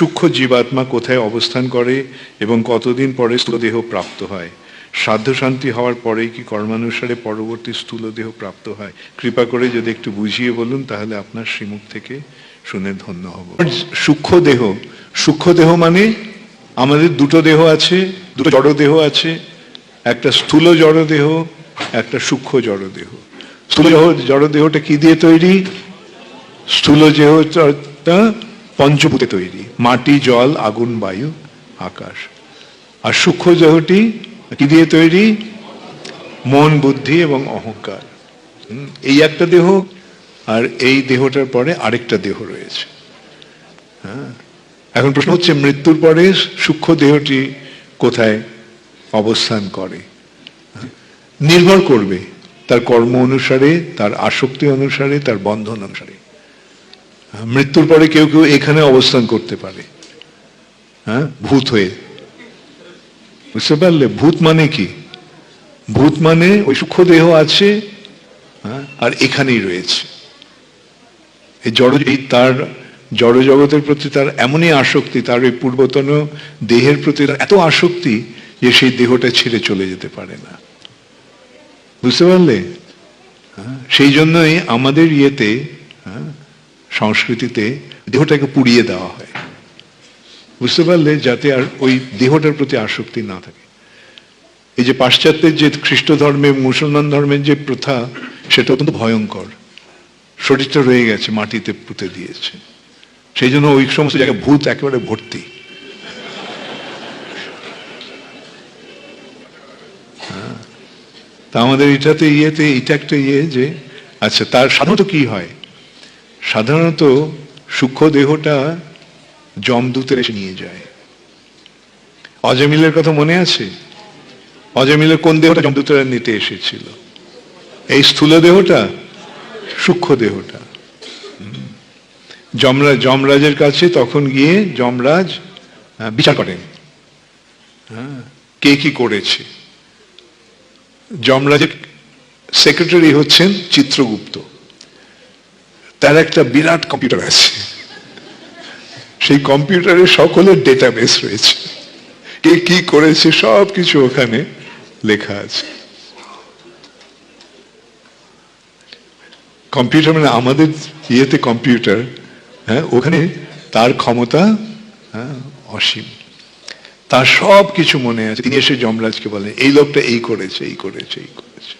সূক্ষ্ম জীবাত্মা কোথায় অবস্থান করে এবং কতদিন পরে স্থূলদেহ প্রাপ্ত হয়? সাধ্য শান্তি হওয়ার পরেই কি কর্মানুসারে পরবর্তী স্থূলদেহ প্রাপ্ত হয়? কৃপা করে যদি একটু বুঝিয়ে বলুন, তাহলে আপনার শ্রীমুখ থেকে শুনে ধন্য হব। সূক্ষ্ম দেহ সূক্ষ্ম দেহ মানে আমাদের দুটো দেহ আছে, দুটো জড় দেহ আছে, একটা স্থূল জড় দেহ, একটা সূক্ষ্ম জড় দেহ। স্থূল জড় দেহটা কি দিয়ে তৈরি? স্থূল দেহটা পঞ্চভূতে তৈরি, মাটি, জল, আগুন, বায়ু, আকাশ। আর সূক্ষ্ম দেহটি কি দিয়ে তৈরি? মন, বুদ্ধি এবং অহংকার। এই একটা দেহ আর এই দেহটার পরে আরেকটা দেহ রয়েছে। হ্যাঁ এখন প্রশ্ন হচ্ছে, মৃত্যুর পরে সূক্ষ্ম দেহটি কোথায় অবস্থান করে? নির্ভর করবে তার কর্ম অনুসারে, তার আসক্তি অনুসারে, তার বন্ধন অনুসারে। মৃত্যুর পরে কেউ কেউ এখানে অবস্থান করতে পারে। হ্যাঁ? ভূত হয়ে। বুঝতে পারলে? ভূত মানে কি? ভূত মানে ওই সূক্ষ্ম দেহ আছে হ্যাঁ, আর এখানেই রয়েছে। এই জড় এই তার জড় জগতের প্রতি তার এমনই আসক্তি তার ওই পূর্বতন দেহের প্রতি এত আসক্তি যে সেই দেহটা ছেড়ে চলে যেতে পারে না। বুঝতে পারলে? হ্যাঁ, সেই জন্যই আমাদের ইয়েতে সংস্কৃতিতে দেহটাকে পুড়িয়ে দেওয়া হয়। বুঝতে পারলে যাতে আর ওই দেহটার প্রতি আসক্তি না থাকে। এই যে পাশ্চাত্যের যে খ্রিস্ট ধর্মে, মুসলমান ধর্মের যে প্রথা সেটা অত্যন্ত ভয়ঙ্কর। শরীরটা রয়ে গেছে, মাটিতে পুঁতে দিয়েছে। সেই জন্য ওই সমস্ত জায়গায় ভূত একেবারে ভর্তি। হ্যাঁ। তা আমাদের এটাতে ইয়েতে, এটা একটা ইয়ে যে আচ্ছা তার সাধারণত কি হয়? সাধারণত সূক্ষ্ম দেহটা জমদূতের এসে নিয়ে যায়। অজামিলের কথা মনে আছে? অজামিলের কোন দেহটা জমদূতেরা নিতে এসেছিল? এই স্থূল দেহটা? সূক্ষ্ম দেহটা। যমরাজ যমরাজের কাছে তখন গিয়ে যমরাজ বিচার করেন। হ্যাঁ, কে কি করেছে? যমরাজের সেক্রেটারি হচ্ছেন চিত্রগুপ্ত। তার একটা বিরাট কম্পিউটার আছে। সেই কম্পিউটারে সকলের ডেটাবেস রয়েছে। কে কি করেছে সব কিছু ওখানে লেখা আছে। কম্পিউটার মানে আমাদের ইয়েতে কম্পিউটার হ্যাঁ ওখানে তার ক্ষমতা হ্যাঁ অসীম। তার সব কিছু মনে আছে। তিনি এসে যমরাজকে বলেন, এই লোকটা এই করেছে এই করেছে এই করেছে।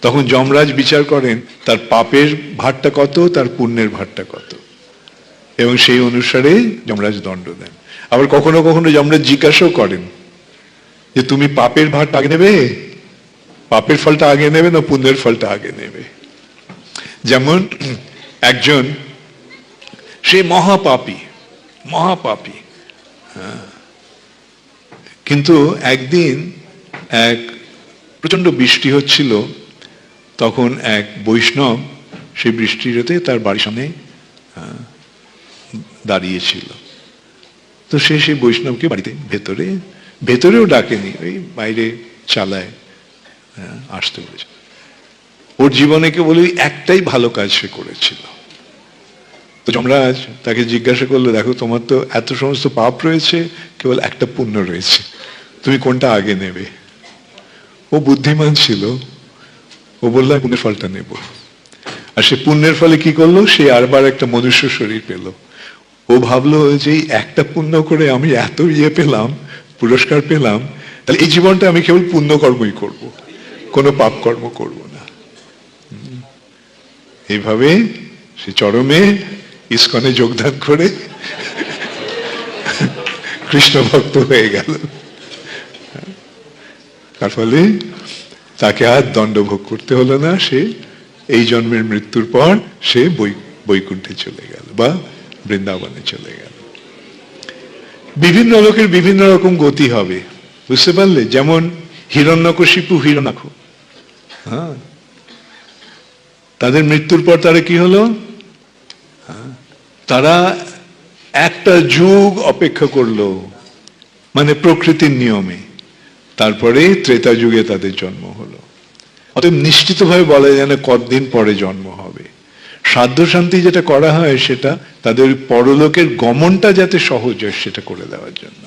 তখন যমরাজ বিচার করেন, তার পাপের ভারটা কত, তার পুণ্যের ভারটা কত। এবং সেই অনুসারে যমরাজ দণ্ড দেন। আবার কখনো কখনো যমরাজ জিজ্ঞাসাও করেন যে, তুমি পাপের ভারটা আগে নেবে? পাপের ফলটা আগে নেবে না পুণ্যের ফলটা আগে নেবে? যেমন একজন, সে মহাপাপী মহাপাপী। হ্যাঁ। কিন্তু একদিন এক প্রচণ্ড বৃষ্টি হচ্ছিল। তখন এক বৈষ্ণব সেই বৃষ্টিতে তার বাড়ির সামনে দাঁড়িয়েছিল। তো সে সেই বৈষ্ণবকে বাড়িতে ভেতরে, ভেতরেও ডাকেনি, ওই বাইরে চালায় আসতে বলেছে। ওর জীবনে কেবল ওই একটাই ভালো কাজ সে করেছিল। তো যমরাজ তাকে জিজ্ঞাসা করল, দেখো, তোমার তো এত সমস্ত পাপ রয়েছে, কেবল একটা পুণ্য রয়েছে, তুমি কোনটা আগে নেবে? ও বুদ্ধিমান ছিল ও বলল, আমি ফলটা নেব। আর সে পুণ্যের ফলে কি করল? সে আরবার একটা মনুষ্য শরীর পেল। ও ভাবলো যে একটা পুণ্য করে আমি এত ইয়ে পেলাম, পুরস্কার পেলাম, তাহলে এই জীবনটা আমি কেবল পুণ্য কর্মই করব, কোনো পাপ কর্ম করব না। এইভাবে সে চরমে ইস্কনে যোগদান করে কৃষ্ণ ভক্ত হয়ে গেল। তার ফলে তাকে আর দণ্ডভোগ করতে হলো না সে এই জন্মের মৃত্যুর পর সে বৈ বৈকুণ্ঠে চলে গেল বা বৃন্দাবনে চলে গেল। বিভিন্ন লোকের বিভিন্ন রকম গতি হবে বুঝতে পারলে? যেমন হিরণ্যকশিপু হিরণাক্ষ। হ্যাঁ? তাদের মৃত্যুর পর তারা কি হলো? হ্যাঁ, তারা একটা যুগ অপেক্ষা করল মানে প্রকৃতির নিয়মে। তারপরে ত্রেতা যুগে তাদের জন্ম হলো। অতএব নিশ্চিতভাবে বলা যায় না কতদিন পরে জন্ম হবে। সাধ্য শান্তি যেটা করা হয় সেটা তাদের পরলোকের গমনটা যাতে সহজ হয় সেটা করে দেওয়ার জন্য।